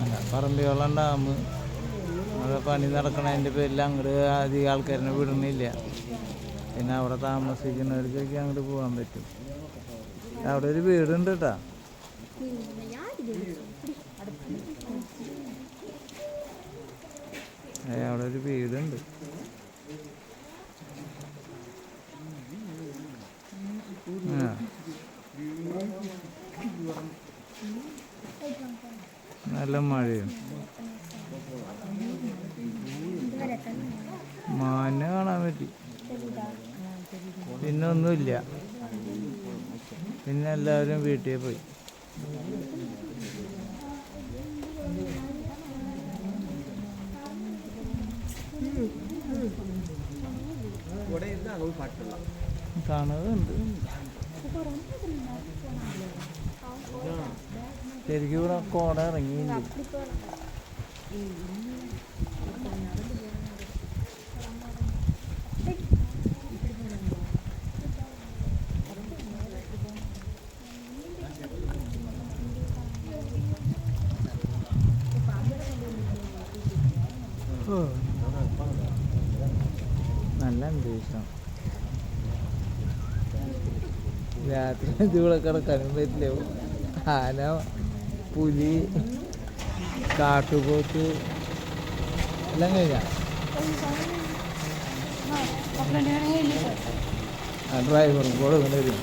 അല്ല പറമ്പിവെള്ളം ഡാം അവിടെ പണി നടക്കണതിന്റെ പേരിൽ അങ്ങോട്ട് അധികം ആൾക്കാരനെ വിടുന്നില്ല. പിന്നെ അവിടെ താമസിക്കുന്നവർക്കൊക്കെ അങ്ങോട്ട് പോകാൻ പറ്റും. അവിടെ ഒരു വീടുണ്ട് കേട്ടാ അവിടെ ഒരു വീടുണ്ട്. ആ. നല്ല മഴയും മാന കാണാൻ പറ്റി. പിന്നെ ഒന്നുമില്ല. പിന്നെ എല്ലാവരും വീട്ടിൽ പോയി. തണുതുണ്ട് ശരിക്കും ഇവിടെ ഇറങ്ങിയില്ല? ഓ. നല്ല അന്തരീക്ഷം. രാത്രി ഇതിവിടെ കിടക്കാനും പറ്റില്ല. ആന പുലി കാട്ടുപോത്ത് എല്ലാം കഴിഞ്ഞ ഡ്രൈവറും കൂടെ വരും